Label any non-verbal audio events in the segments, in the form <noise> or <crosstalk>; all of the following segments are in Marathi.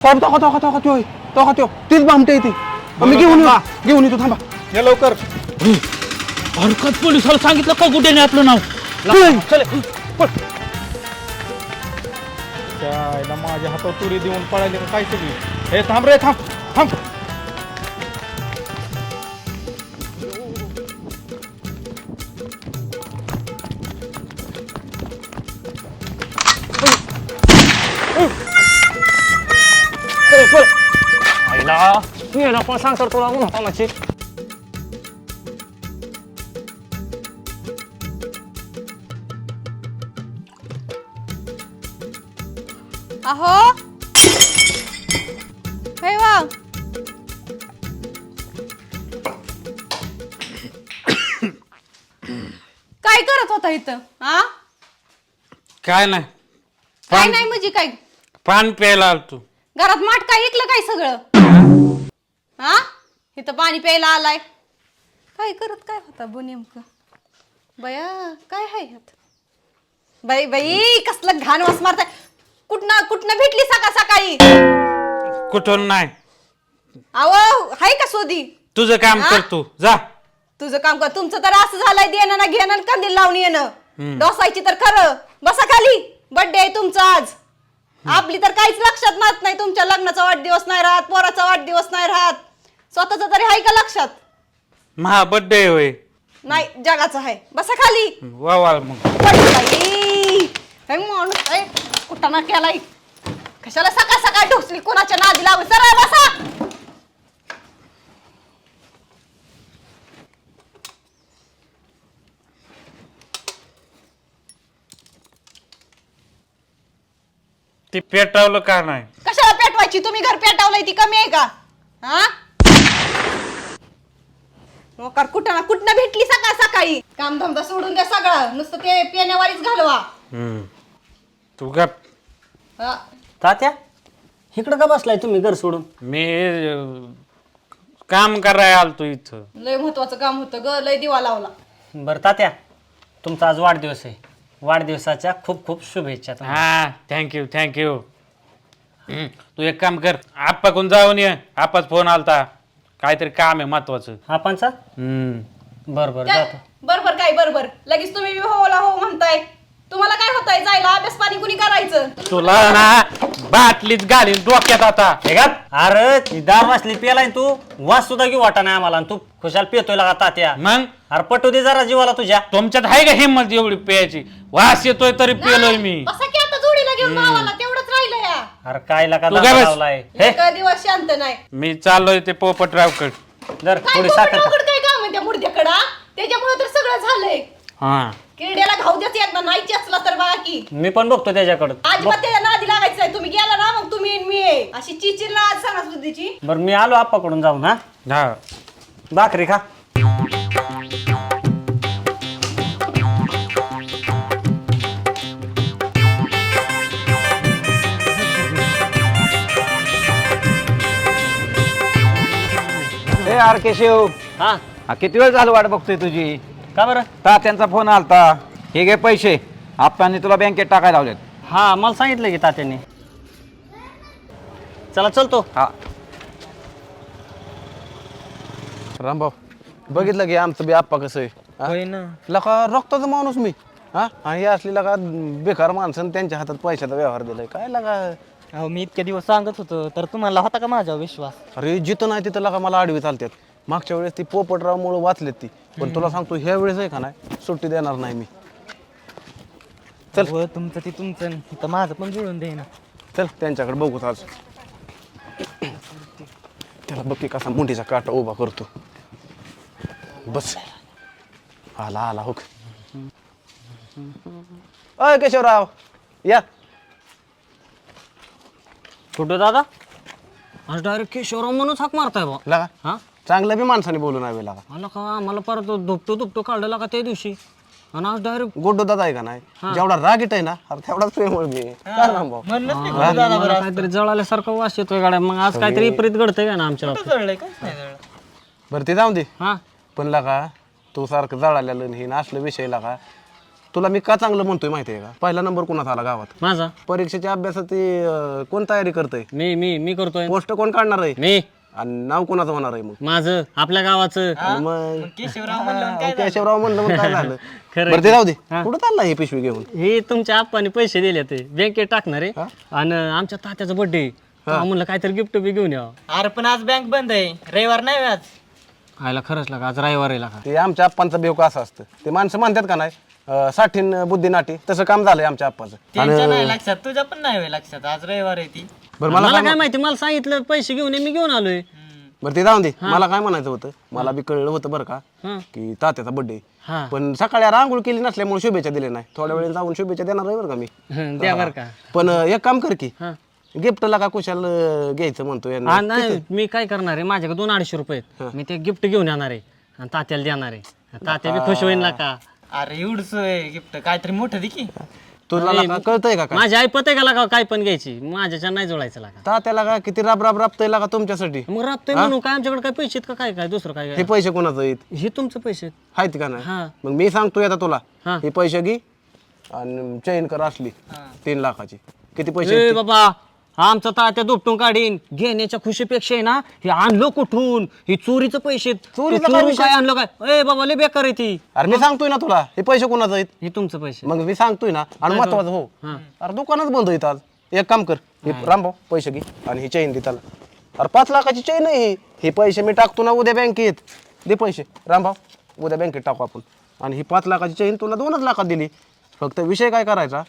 पण तो तो तो तो तो तो तीच बामटे ती मी घेऊन येऊ. घेऊन येतो थांबा या लवकर. हरकत पोलिसाला सांगितलं का कुठे नाही आपलं नाव? चल. माझ्या हातात तुरी देऊन पळायले काय सगळी? हे थांब रे थांब थांब. आईला मी याला पण सांगतो तुला कोणाची अहो हे वा काय करत होता इथं हा काय नाही. काय पान नाही म्हणजे काय? पान प्यायला आलतो. घरात माठ काय ऐकलं काय सगळं? हा? इथं पाणी प्यायला आलाय. काय करत काय होता बो नेमकं? बया काय हाय ह्यात? बाई बाई कसलं घाण वास मारताय. कुठनं कुठनं भेटली सकाळ सकाळी? कुठून नाही. अव हाय का सोदी? तुझं काम हा? कर तू जा. तुझं काम कर. तुमचं तर असं झालंय देणं ना घेणं आणि कंदील लावून येणं. डोसायची तर खरं. बसा खाली. बर्थडे आहे तुमचा आज. आपली तर काहीच लक्षात राहत नाही. तुमच्या लग्नाचा वाढदिवस नाही राहत पोराचा वाढदिवस नाही राहत. स्वतःचा तरी आहे का लक्षात? महा बड्डे होय. नाही जगाचं आहे. बसा खाली. वा वा मग. पडली बाई. हे माणूस आहे, कुठं केलाय? कशाला सकाळ सकाळ ढोसली कोणाच्या नादी लावून सरळ बसा. ते पेटावलं का नाही? कशाला पेटवायची? तुम्ही घर पेटवलंय ती कमी आहे का? हा? मोकार कुठं ना कुठनं भेटली सकाळ सकाळी? कामधंदा सोडून द्या सगळं. नुसतं ते पिण्यावारीच घालवा. हम्म. तू गप. हा. तात्या? इकडं का बसलाय तुम्ही घर सोडून? मी अं, काम करायला आलतो इथं. लय महत्वाचं काम होतं ग लय दिवा लावला. बरं तात्या. तुमचा आज वाढदिवस आहे. वाढदिवसाच्या खूप खूप शुभेच्छा तुम्हाला. हा थँक्यू थँक्यू तू एक काम कर. आप्पाकडून जाऊन ये. आप्पाच फोन आलता. काहीतरी काम आहे महत्वाचं. आपणचा हम्म. बरं बरं काय? जातो. बरोबर काय? बरोबर लगेच तुम्ही होला हो म्हणताय. तुम्हाला काय होतंय? जायला अभ्यास पाणी कुणी करायचं? तुला ना बाटलीच घालीन डोक्यात आता. हे का? अरे ती दार वाचली पेलाय तू. वास सुद्धा घेऊ वाटा नाही आम्हाला आणि तू खुशाल पितोय लागा तात्या. मग? अरे पटू दे जरा जीवाला तुझ्या. तुमच्यात आहे का हिंमत एवढी प्यायची? वास येतोय तरी पेलोय मी. बसा की आता जोडीला घेऊन भावाला. राहिलं या. अरे काय तू काय बस? लावलाय? हे एक दिवस शांत नाही. मी चाललोय ते पोपटरावकड. जर काय थोडी साखर खा. अवघड काय काम आहे त्या मुर्द्याकडा त्याच्यामुळे तर सगळं झालंय. हा. किरड्याला घाऊ द्याच एकदा नाहीची असला तर बघा की. मी पण बघतो त्याच्याकडं. अजिबात त्याच्या नादी लागायचं नाही. तुम्ही गेला ना मग तुम्ही आणि मी आहे. अशी चिचिर ना आज सणासुदीची. बरं मी आलो आप्पाकडून जाऊन हा? हा. भाकरी खा. A R K Shiv. हा? हा किती वेळ झालं वाट बघतोय तुझी? का बरं? तात्यांचा फोन आलता. हे घे पैसे. आप्पांनी तुला बँकेत टाकायला लावलेत. हा मला सांगितलं की तात्याने. चला चलतो. हा. रामभाऊ बघितलं की आमचं बी आप्पा कसं आहे होय ना. लका रक्ताचा माणूस मी हा? आणि हे असली लका बेकार माणसं त्यांच्या हातात पैशाचा व्यवहार दिलाय. काय लगा अहो मी इतके दिवस सांगत होतो तर तुम्हाला होता का माझ्यावर विश्वास? अरे जिथं नाही तिथं लका मला आडवी चालतात मागच्या वेळेस ती पोपटरावमुळे वाचलेत ती. पण तुला सांगतो ह्या वेळेस आहे का नाही सुट्टी देणार नाही मी. चल. व तुमचं ते तुमचं आणि इथं माझं पण जुळून दे ना चल त्यांच्याकडे बघूच आज. त्याला बघ की कसा मुंडीचा काटा उभा करतो. बस. आला आला हो. अय केशवराव. या. कुठं दादा? आज डायरेक्ट केशवराव म्हणून हाक मारताय बा. लगा. हा? चांगल्या बी माणसाने बोलून आहे लागा. आला का? आम्हाला परत धुपटो धुपटो काढलं का त्या दिवशी. आणि आज डायरेक्ट गोडो दादा आहे का नाही? जेवढा रागीट आहे ना अरे तेवढाच प्रेमळ मी. आहे. काय राम भाऊ काहीतरी जळाल्यासारखं वास येतोय गाड्या. मग आज काहीतरी विपरीत घडतंय का ना आमच्या नाही कळलं. बरं ते जाऊ दे. हा. पण लगा तू सारखं जळालेलं आणि हे नाचलं विषय लगा. तुला मी का चांगलं म्हणतोय माहिती आहे का? पहिला नंबर कोणाचा आला गावात? माझा? परीक्षेच्या अभ्यासात ते, अं, कोण तयारी करतंय? मी मी मी करतोय. पोस्ट कोण काढणार आहे? मी. आणि नाव कोणाचं होणार आहे मग? माझं आपल्या गावाचं. आणि मग? केशवराव म्हणलं मग काय झालं? <laughs> खरं बरं ते राहू दे. कुठं चालला ही पिशवी घेऊन? हे तुमच्या आप्पाने पैसे दिले ते बँकेत टाकणार आहे. आणि आमच्या तात्याचा बर्थडे म्हणलं काहीतरी गिफ्ट बी घेऊन यावं. अरे पण आज बँक बंद आहे. रविवार नाही आज आयला खरंच लागा आज रविवार आहे लागा. ते आमच्या आप्पांचं बेवका असं असतं. ते माणसं म्हणतात का नाही? अं, साठीन बुद्धी नाटी तसं काम झालंय आमच्या आप्पाचं. त्यांच्या नाही लक्षात. तुझ्या पण नाही होय लक्षात. आज रविवार आहे ती. बरं मला मला काय माहिती मला सांगितलं पैसे घेऊन ये मी घेऊन आलोय. बरं ते जाऊन दे. मला काय म्हणायचं होतं मला बी कळलं होतं बरं का हं. की तात्याचा बर्थडे हा. पण सकाळी यार आंघोळ केली नसल्यामुळे शुभेच्छा दिल्या नाही. थोड्या वेळ जाऊन शुभेच्छा देणार आहे बरं का मी. हं, द्या बरं का. पण अं, एक काम कर की हा. गिफ्टला का कुशाल अं, घ्यायचं म्हणतो यांना. हा, नाही मी काय करणार आहे माझ्याकडे दोन अडीचशे रुपये आहेत. मी ते गिफ्ट घेऊन येणार आहे आणि तात्याला देणार आहे. तात्या बी खुश होईल ना का? अरे एवढंच गिफ्ट. काहीतरी मोठं दे की. तुला का? कळतंय का काय? माझी आई पते का लागा? काय पण घ्यायची. माझ्याच्या नाही जोडायचं लागा. तात्याला का किती राब राब राबतंय का तुमच्यासाठी? मग राबतोय म्हणून काय आमच्याकडे काय पैसे आहेत का? काय काय दुसरं काय? हे काय पैसे कोणाचं आहेत? हे तुमचं पैसे आहेत. आहेत का नाही? हा. मग मी सांगतोय आता तुला. हा. हे पैसे घे आणि चैन कर असली. तीन लाखाची. किती पैसे ए बाबा आमचा तात्या दुपटून काढीन. घेण्याच्या खुशीपेक्षा आहे ना हे आणलं कुठून? हे चोरीचं पैसे. चोरीचं काय चोरून विषय? काय आणलं काय? ए बाबा लय बेकार आहे ती. अरे मी सांगतोय ना तुला हे पैसे कोणाचं आहेत? हे तुमचं पैसे. मग मी सांगतोय ना आणि महत्वाचं हो. अरे दुकानच बंद होईल आज. एक काम कर हे. रामभाऊ पैसे घे आणि ही चैन दे त्याला. अरे पाच लाखाची चैन आहे ही. हे पैसे मी टाकतो ना उद्या बँकेत. दे पैसे. रामभाऊ उद्या बँकेत टाकू आपण. आणि ही पाच लाखाची चैन तुला दोनच लाखात दिली. फक्त विषय काय करायचा?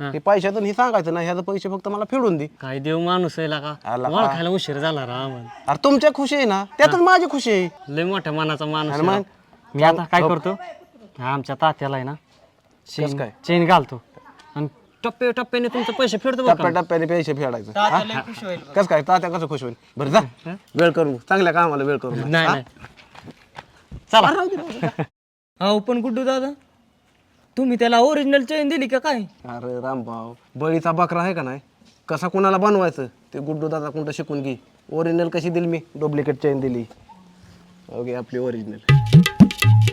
हे. पैशातून हे सांगायचं ना ह्याचं पैसे फक्त मला फेडून दे. काय देव माणूस आहे आला. का? उशीर झाला राम अरे तुमच्या खुशी आहे ना त्यातच माझी खुशी आहे. लय मोठ्या मनाचा माणूस आहे मग? राव. मी आता काय करतो? आमच्या तात्याला आहे ना चेन काय? चेन घालतो. आणि टप्पे टप्प्याने तुमचे पैसे फेडतो बरं का? टप्प्याटप्प्याने पैसे फेडायचं. कसं काय? तात्या कसं खुश होईल? बरं जा. वेळ करू. चांगल्या कामाला वेळ करू. नाही नाही. चला. हो <laughs> पण गुड्डू दादा. तुम्ही त्याला ओरिजिनल चेन दिली का काय? अरे रामभाऊ बळीचा बकरा आहे का नाही? कसा कुणाला बनवायचं? ते गुड्डू दादा कोणतं शिकून घे. ओरिजिनल कशी दिली मी? डुप्लिकेट चेन दिली. ओके आपली ओरिजिनल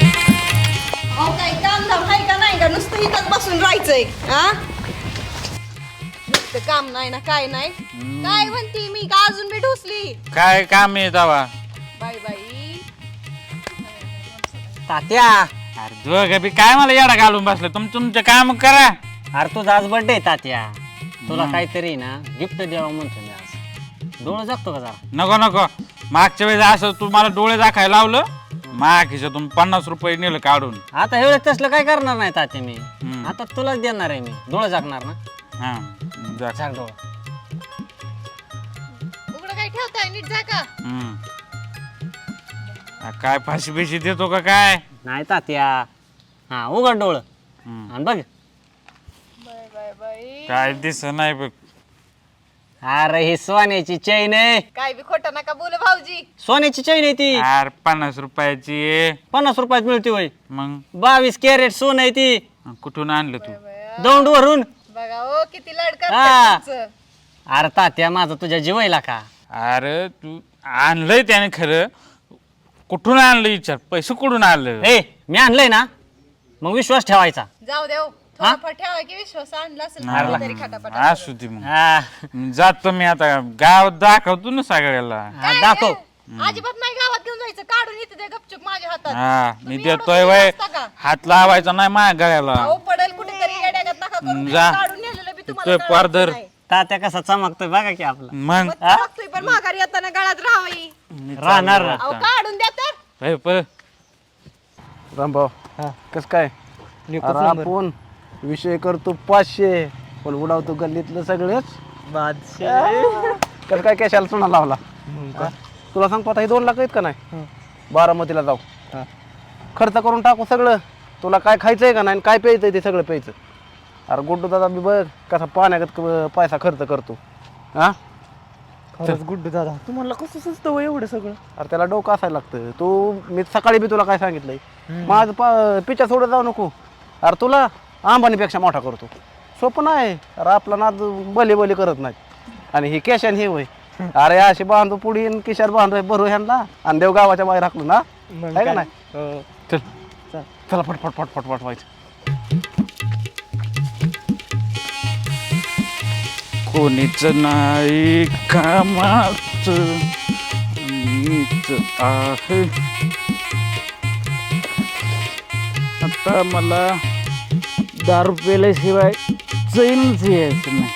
अहो काय काम धाम आहे का नाही? का नुसतं इथंच बसून राहायचंय? हा नुसतं काम नाही ना काय नाही. काय म्हणती मी? का अजून मी ढोसली? काय काम आहे दावा बाई बाई. तात्या. अरे दोघं बी काय मला येडा घालून बसलं? तुम तुमचं काम करा. अरे तुझा आज बर्थडे तात्या. तुला काहीतरी ना गिफ्ट द्यावं म्हणतो मी आज. डोळं जगतो का जरा? नको नको. मागच्या वेळेस असं तू मला डोळे दाखायला लावलं मा खिशातून पन्नास रुपये नेलं काढून. आता एवढं तसलं काय करणार नाही तात्या मी. हम्म. आता तुलाच देणार आहे मी. डोळं जागणार ना? हा जा. जाग डोळं. उघडं काय ठेवताय? नीट जा का हम्म. आ, काय फाशी बिशी देतो का काय? नाही तात्या. हा उघड डोळं. हम्म. आणि बघ. बाय बाय बाई काय दिस नाही बघ. अरे ही सोन्याची चैन आहे. काय बी खोटं नका बोल भाऊजी. सोन्याची चैन आहे ती. यार पन्नास रुपयाची. आहे. पन्नास रुपयात मिळते वय मग? बावीस कॅरेट सोन आहे ती. कुठून आणलं तू? दौंड वरून. बघा ओ किती लाड हा. करतात अरे तात्या माझा तुझ्या जीवायला का अरे तू आणलंय त्याने खरं. कुठून आणलं विचार? पैसे कुठून आणलं? ए मी आणलंय ना. मग विश्वास ठेवायचा. जाऊ देव. थोडाफार ठेवा की विश्वास आणला असेल नाही. तरी खाटापाट असू दे मग. हा, जातो मी आता. गावात दाखवतो ना सगळ्याला. हा, दाखव. अजिबात नाही गावात घेऊन जायचं. काढून येते ते गपचूप माझ्या हातात. हा मी तुम्ही देतोय वय. का? हात लावायचा नाही माझ्या गळ्याला. अहो पडेल कुठेतरी येड्यागत नका करू. जा. काढून नेलेलं बी पारधर नाही. तात्या कसा चमकतोय बघा की आपला. मग? मग पण माघारी येताना गळात राहावी राहणार ना. अहो काढून द्या तर. हे पळ. रामभाऊ कस काय? अरे आपण विषय करतो पाचशे. पण उडावतो गल्लीतलं सगळेच. कसं काय कशाला चुना लावला? हा? तुला सांगतो आता हे दोन लाख आहेत का नाही? बारामतीला जाऊ. खर्च करून टाकू सगळं. तुला काय खायचंय का नाही आणि काय प्यायचंय ते सगळं प्यायचं. अरे गुड्डू दादा बी बघ कसा पाण्यागत क- पैसा खर्च करतो. हा? खरंच गुड्डू दादा तुम्हाला कसं सुचतं हो एवढं सगळं? अरे त्याला डोकं असायला लागतं. तू मी सकाळी बी तुला काय सांगितलंय? माझं पा पिच्या सोडत जाऊ नको. अरे तुला अंबानीपेक्षा मोठा करतो. सोपं नाही. अरे आपला नाद बली बली करत नाही आणि हे कॅश <laughs> आणि हे होय अरे अशी बांधू पुढी किशार बांधू भरू ह्यांना. आणि देव गावाच्या बाहेर हाकलू ना. मग आहे का? नाही? हो. चल. चला. फटफट फटफट फट कोणीच नाही कामाच मीच आहे. आता मला दारू पेल्याशिवाय चैनच यायचं नाही.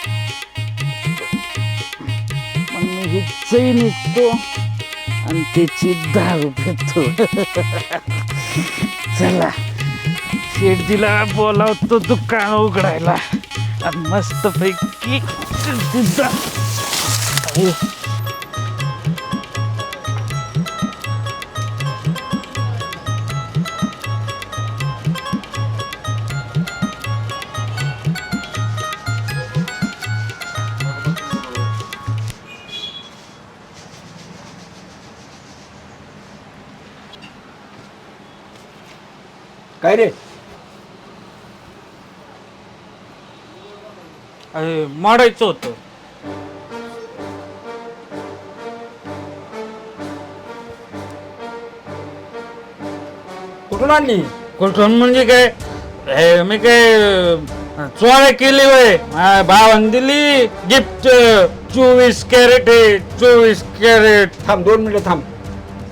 मग मी ही चैन विकतो आणि त्याची दारू पितो. चला शेठजीला बोलावतो दुकान उघडायला. आणि मस्त पैकी काय रे अरे मारायचं होतं. कुठून आणली? कुठून म्हणजे काय? हे मी काय अं, चोऱ्या केली वय माझ्या भावाने दिली. गिफ्ट चोवीस कॅरेट आहे चोवीस कॅरेट. थांब दोन मिनिटं थांब.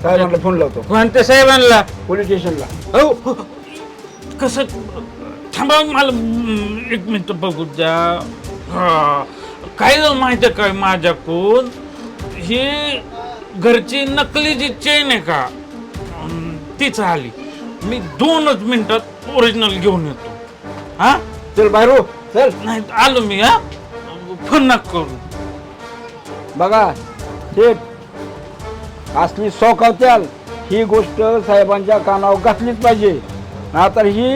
साहेबांना फोन लावतो. कोणत्या साहेबांना? पोलीस स्टेशनला. हो हो. कसं थांबा मला हम्म, एक मिनिट बघू द्या. हा. काय झालं माहिती आहे काय माझ्याकडून ही घरची नकली जी चेन आहे का तीच आली. मी दोनच मिनिटात ओरिजिनल घेऊन येतो. हा? चल बाहेर हो. चल. नाही आलो मी हा? फोन नका करू. बघा शेठ असली सोकावत्याल ही गोष्ट साहेबांच्या कानावर घातलीच पाहिजे. नाहीतर ही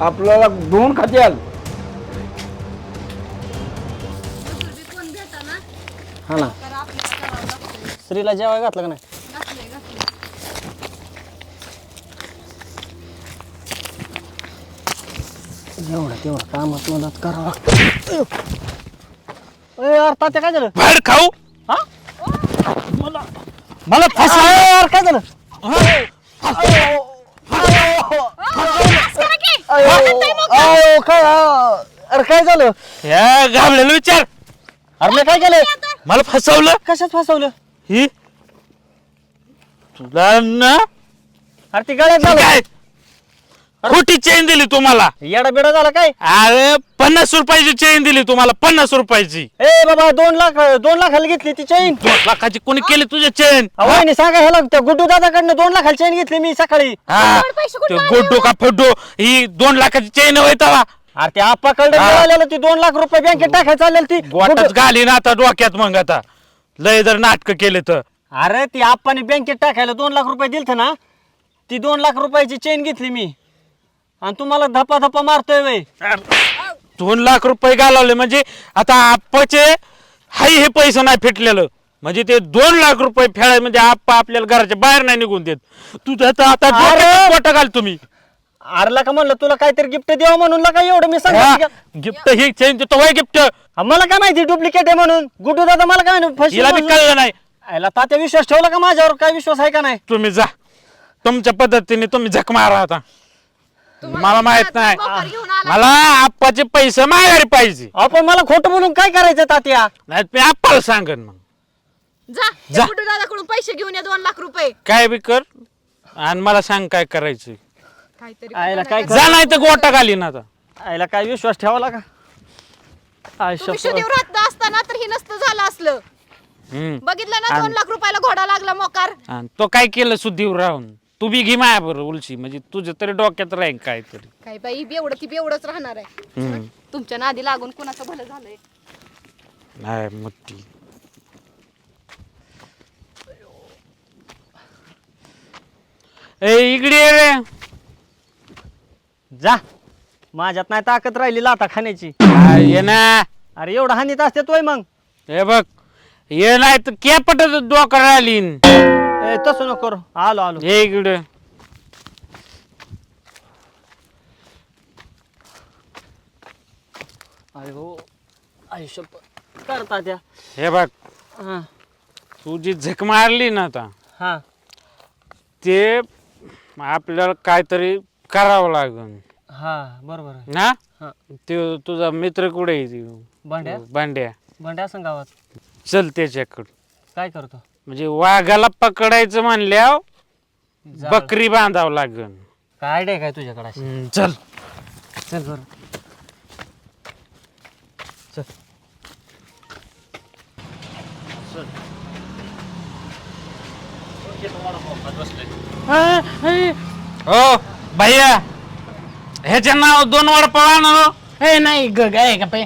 आपल्याला धुवून खात्याल. हा ना. स्त्रीला जेवाय घातलं का नाही? एवढं तेवढं कामात मदत करावं ए यार तात्या काय झालं? बाहेर खाऊ. मला फसा यार काय झालं? काय अरे काय झालं? या घाबलेला विचार. अरे मी काय केलं? मला फसवलं? कशात फसवलं? ही? तुला ना? अरे ती गळ्यात झालं. काय? खोटी चेन दिली तुम्हाला येडा बिडा झाला काय? अरे पन्नास रुपयाची चेन दिली तुम्हाला पन्नास रुपयाची. ए बाबा दोन लाख दोन लाखाला घेतली ती चैन. दोन लाखाची कोणी केली तुझी चेन? वहिनी सांगा ह्याला त्या गुड्डू दादाकडनं दोन लाखाला चैन घेतली मी सकाळी. हा. ते गोड्डो का फड्डो? ही दोन लाखाची चेन होता अरे ते हा. मिळालेलं ती दोन लाख रुपये बँकेत टाकायला चालेल ती गोटाच घाली ना आता डोक्यात मग आता. लय जर नाटक केले तर. अरे ती आप्पाने बँकेत टाकायला दोन लाख रुपये दिलत ना ती दोन लाख रुपयाची चेन घेतली मी. आणि तुम्हाला धप्पा धप्पा मारतोय वय. दोन लाख रुपये घालवले म्हणजे आता आप्पाचे हाई हे पैसे नाही फिटलेलं. म्हणजे ते दोन लाख रुपये फेडाय म्हणजे आप्पा आपल्याला घराच्या बाहेर नाही निघून देत. तुझं तर आता अरे! पोट घाल तुम्ही. अरे का म्हणलं तुला काहीतरी गिफ्ट द्यावं म्हणून का एवढं मी सांगितलं का? गिफ्ट ही चेन देतो वय गिफ्ट हा, मला काय माहिती डुप्लिकेट आहे म्हणून. गुड्डू दादा मला काय हिला बी फसवी कळलं नाही. याला तात्या विश्वास ठेवला का माझ्यावर? काय विश्वास आहे का नाही? तुम्ही जा. तुमच्या पद्धतीने तुम्ही झक मारा आता. मला माहीत नाही. मला आप्पाचे पैसे माघारी पाहिजे. आपण मला खोटं बोलून काय करायचं तात्या? नाही मी आप्पाला सांगन मग. जा जा. गुड्डू दादाकडून पैसे घेऊन या दोन लाख रुपये. काय बी कर. आणि मला सांग काय करायचं काहीतरी आयला काय जा नाही तर गोटा घालीन आता. आयला काय विश्वास ठेवला का? आय तुम्ही शप्पथ. शुद्धीवर राहत असताना तर हे नसतं झालं असलं. हम्म. बघितलं ना दोन लाख रुपयाला घोडा लागला मोकार. आणि तो काय केलं सुधीवर राहून? तू बी घे माया बरं उलशी म्हणजे तुझ्या तरी डोक्यात राहील काहीतरी. काय बाई बेवडं ती बेवडच राहणार आहे. हम्म. तुमच्या नादी लागून कुणाचं भलं झालंय? नाही मोठी. ए इकडे ये रे. जा. माझ्यात नाही ताकद राहिली लाता खाण्याची. ये ना. अरे एवढं हानीत असते तोय मग. हे बघ ये नाही तर केपट डोकं राहिलीन. ए, तसं नको करू. आलो आलो. हे इकडे. अरे हो आयुष्य करता त्या. हे बघ हा. तू जी झक मारली ना आता हा. ते आपल्याला काहीतरी करावं लागेल हा बरोबर आहे. ना? हा. ते तुझा मित्र कुठे आहे ती? भांड्या? भांड्या. भांड्या असं गावात. चल त्याच्याकडं. काय करतो? म्हणजे वाघाला पकडायचं म्हणल्यावर. बकरी बांधावं लागेल काय आयडिया काय तुझ्याकडे अशी? हम्म, चल. चल बरं. हो. भैया ह्याच्या नाव दोन वर पळा ना हो. ए नाही ग काय का पै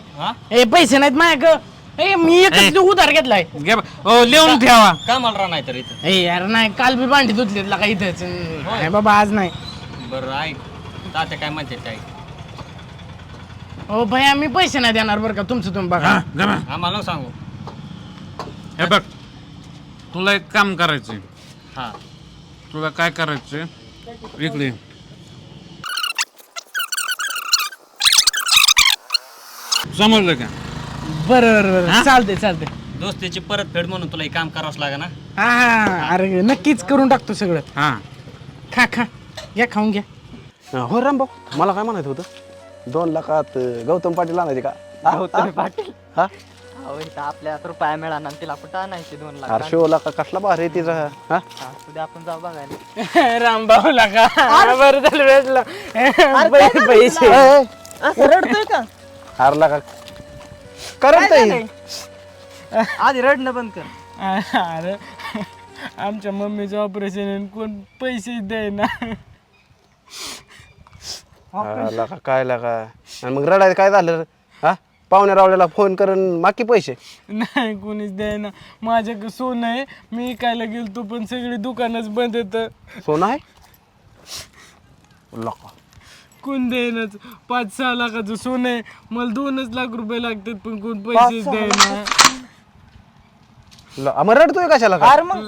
ए पैसे नाहीत माझ्या ग. ए मी एकच उधार घेतलाय. घे बा. हो लिहून ठेवा का मला राह नाही तर इथं. ए यार नाही काल बी भांडी धुतली का इथंच. नाही बाबा आज नाही. बरं ऐक. तात्या काय म्हणते ते ऐक. हो भैया मी पैसे नाही देणार बरं का तुमचं तुम्ही बघा. हा, घे बा. आम्हाला नको सांगू. हे बघ तुला एक काम करायचंय. हा. तुला काय करायचंय? इकडे समजलं का? बरं बरं बरं. चालते चालते दोस्तीची परतफेड म्हणून तुला हे काम करावंच लागेल ना हा हा अरे नक्कीच करून टाकतो सगळं. हा. खा खा. घ्या खाऊन घ्या. हो रामभाऊ. मला काय म्हणायचं होतं? दोन लाखात अं, गौतम पाटील आणायचे का? हा? गौतमी पाटील? हा? अहो इथं आपल्या रुपया मिळाला आणि तिला कुठं आणायचे दोन लाख अरे शिव लाखा कसला भारी आहे तिचा. हा? हा, उद्या आपण जाऊ बघायला. <laughs> रामभाऊला का बरं झालं भेटलं पैसे. ए, ए, असं रडतोय का? अरे लाका करत आहे. आधी रडणं बंद कर. अरे आमच्या मम्मीचं ऑपरेशन कोण पैसे द्याय ना लाका काय लाका आणि मग रडायचं काय झालं? हा? पाहुण्या रावल्याला फोन करून माकी पैसे? नाही कोणीच द्याय ना माझ्याकडे सोनं आहे. मी कायला गेलतो पण सगळी दुकानच बंद येतं सोनं आहे? लका कोण देईनच पाच सहा लाखाचं सोनं आहे. मला दोनच लाख रुपये लागतात पण कोण पैसेच द्यायना ल- मग रडतोय कशाला का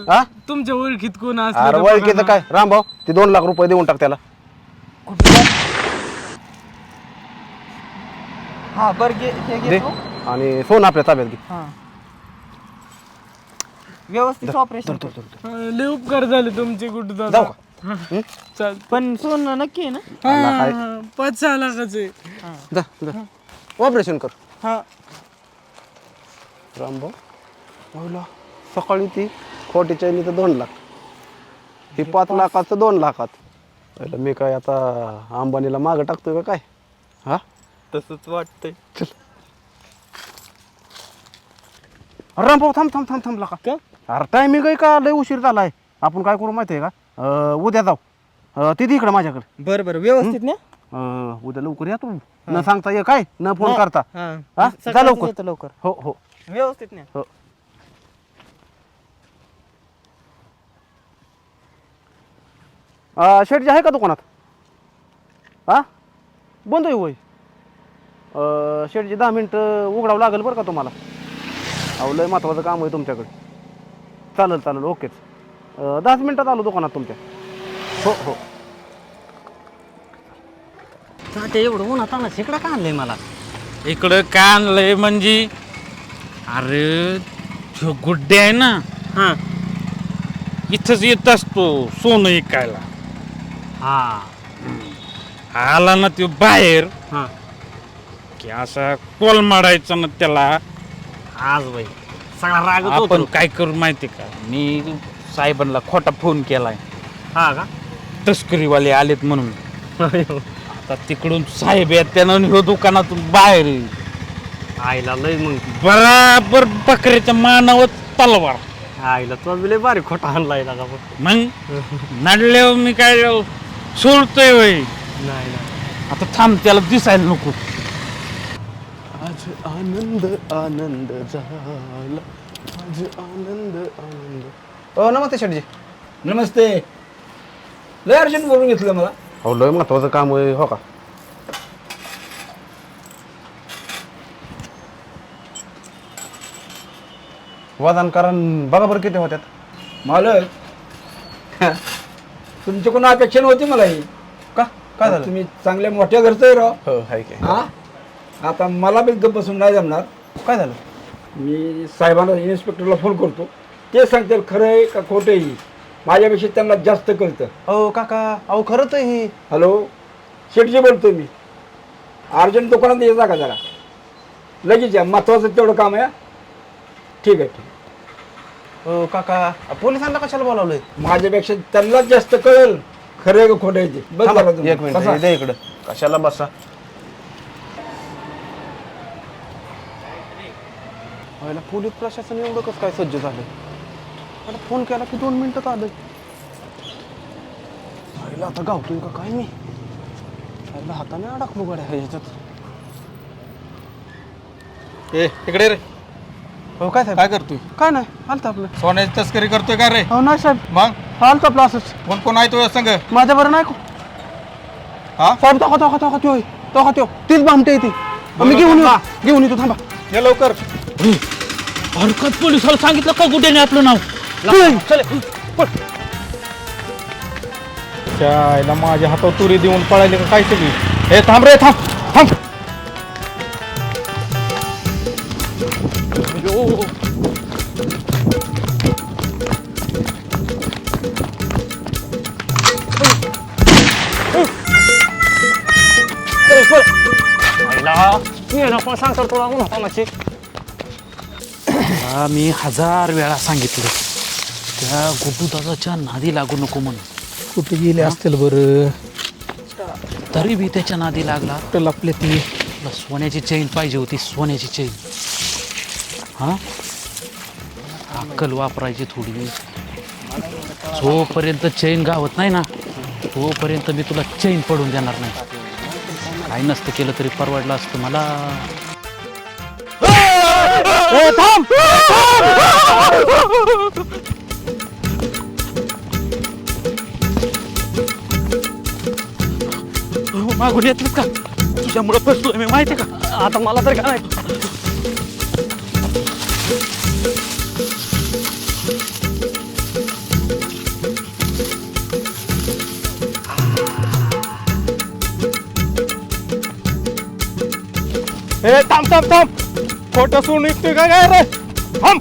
हा? तुमच्या ओळखीत कोण अरे ओळखीचं बघा काय? रामभाऊ ते दोन लाख रुपये देऊन टाक त्याला. हा बरं घे हे दे. घेतो आणि सोनं आपल्या ताब्यात घे. व्यवस्थित ऑपरेशन लय उपकार झाले तुमचे कुठं जाऊ दादा. चाल. पण सोनं नक्की आहे ना? काय- हा, पाच सहा लाखाचे. जा जा ऑपरेशन कर. हा. रामभाऊ पहिला सकाळी ती खोटी चैनी तर दोन लाख. ही पाच लाखाचं दोन लाखात. पहिलं मी काय आता अंबानीला मागं टाकतोय का काय? हा? तसंच वाटतंय. अरे रामभाऊ थांब थांब थांब थांब लाका अरे टायमिंग आहे का लय उशीर झालाय? आपण काय करू माहिती आहे का? अं, उद्या जाऊ. अं, तिथे इकडं माझ्याकडे. बरं बरं. व्यवस्थित ना अं, उद्या लवकर या तू न सांगता ये काय? न फोन करता. हा. हा? जा सकाळीच लवकर. येतो लवकर. हो हो. व्यवस्थित ना हो. अं, शेटजी आहे का दुकानात? हा? बंद आहे होय. अं, शेटजी दहा मिनटं उघडावं लागेल बरं का तुम्हाला? अहो लय महत्वाचं काम आहे तुमच्याकडे. चालेल चालेल. ओकेच. दहाच मिनटात आलो दुकानात तुमच्या. हो हो. तात्या एवढं उन्हात आणलं शेकडा का आणलंय मला? इकडं काय आणलंय म्हणजे? अरे तो गुड्डे आहे ना? हा. इथंच येत असतो सोनं ऐकायला हा. आला ना तो बाहेर. हा. की असा कोल मारायचा ना त्याला. आज बाई सगळा रागत आपण काय करू माहिती का? मी साहेबांना खोटा फोन केलाय. हा का? तस्करीवाले आलेत म्हणून. आता तिकडून साहेब आहेत त्यानं ह्यो दुकानातून बाहेर येईल. आईला लय मग. बराबर बकऱ्याच्या मानावर तलवार. आईला तो लय भारी खोटा आणलाय ना का बघ. मग? नडल्यावर मी काय सोडतोय वय नाही नाही. आता थांब त्याला दिसायला नको. आज आनंद आनंद झाला. आज आनंद आनंद. हो नमस्ते शेटजी. नमस्ते. लय अर्जंट बोलून घेतलं मला. हो लय महत्वाचं काम आहे हो का? वादन कारण बघा बरं किती होत्यात. मालक. तुमच्याकडून अपेक्षा नव्हती मला ही का काय झालं? तुम्ही चांगल्या मोठ्या घरचं आहे राव. हो हाय की. हा? आता मला बी गप्प बसून नाही जमणार. काय झालं? मी साहेबांना इन्स्पेक्टरला फोन करतो. ते सांगतील खरं आहे का खोटं आहे माझ्यापेक्षा त्यांना जास्त कळतं. अहो काका. अहो खरंच आहे ही. हॅलो? शेठजी बोलतो मी. अर्जंट दुकानात येता का जरा. लगेच या. महत्वाचं तेवढं काम आहे हा. ठीक आहे ठीक. आहे अहो काका. पोलिसांना कशाला बोलावलंय? माझ्यापेक्षा त्यांनाच जास्त कळेल. खरं आहे का खोटं आहे ते. बस झालं. एक मिनिट. बसा. इकडं. कशाला बसा? व्हायला पोलीस प्रशासन एवढं कसं काय सज्ज झालं आता फोन केला की दोन मिनिटात आलं. व्हायला आता गावतोय का काय मी? व्हायला हाताने अडकलो गड्या ह्याच्यात. ए इकडे रे. हो काय साहेब? काय करतोय? काय नाही आलतं आपलं. सोन्याची तस्करी करतोय का रे? हो नाही साहेब. मग? आलतं आपलं असंच. कोण कोण आहे तुझ्या संग? माझ्या बरं नाही को? हा? साहेब तो तो तो तो तो तो. तीच भामटे ती मी घेऊन येऊ. घेऊन येतो थांबा. ये लवकर. हरकत पोलिसाला सांगितलं का कुठे आपलं नाव? आईला माझ्या हातावर तुरी देऊन पळायले का काय सगळी? हे थांब रे थांब थांब. मी हजार वेळा सांगितलं. त्या गुड्डूदादाच्या नादी लागू नको म्हणून. कुठे गेले असतील बरं? तरी बी त्याच्या नादी लागला. कुठे लपले ती? तुला सोन्याची चेन पाहिजे होती सोन्याची चेन. हा? अक्कल वापरायची थोडी. जोपर्यंत चेन गावत नाही ना तोपर्यंत मी तुला चेन पडून देणार नाही. काही नसतं केलं तरी परवडलं असतं मला. हो, मागून येतच का? तुझ्यामुळे फसलोय मी माहिती का? आता मला तर काय ए थांब थांब थांब. खोटं सोडून निघतोय का काय रे? थांब.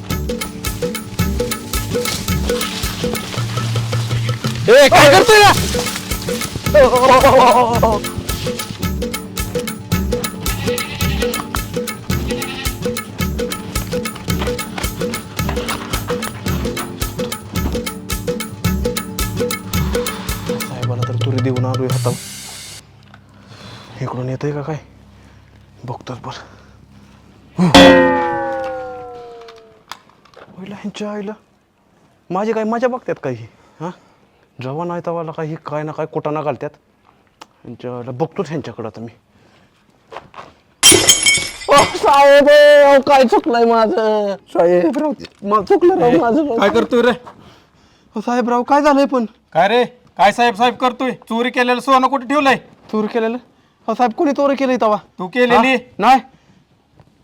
ए काय करतोय का आलोय हातावर. इकडून येतंय का काय? बघतोच बर. पहिला ह्यांच्या आईला. माझी काय मजा बघतात काही हां? जेव्हा नाही तेव्हा काही काय ना काय कुटाणा घालतात. ह्यांच्या आईला बघतोच ह्यांच्याकडं आता मी. ओ, साहेब काय चुकलंय माझं? साहेब राव, मा- चुकलं राव माझं काय करतोय रे? साहेबराव काय झालंय पण? काय रे? काय साहेब साहेब करतोय? चोरी केलेलं सोनं कुठे ठेवलंय? चोरी केलेलं? हो साहेब कोणी चोरी केली तवा? तू केलेली? नाही.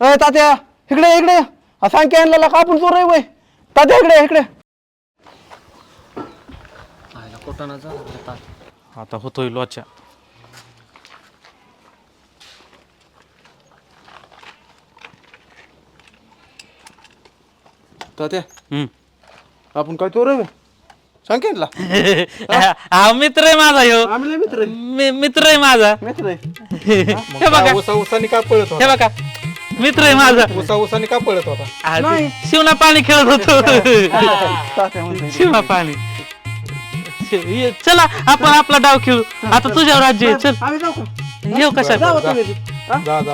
अय तात्या इकडे ये, इकडे ये. हा सांग की आणलेला का आपण चोर आहे वय? तात्या इकडे ये, इकडे आता होतोय लोचा. तात्या हम्म. आपण काय चोर आहे वय? आणला <laughs> हा मित्र आहे माझा ह्यो. आम्ही लय मित्र आहे. मी- मित्र आहे माझा. मित्र आहे. हे बघा. उसा उसाने का पळत हे होता बघा. मित्र आहे माझा. उसा उसाने का पळत होता? ते शिवना पाणी खेळत होतो. तात्या म्हणतोय. शिवना पाणी. ये, चला आपण आपला डाव खेळू. आता तुझ्यावर राज्य आहे चल. आम्ही जाऊ का? येऊ कशा जाऊ. हा? जा जा.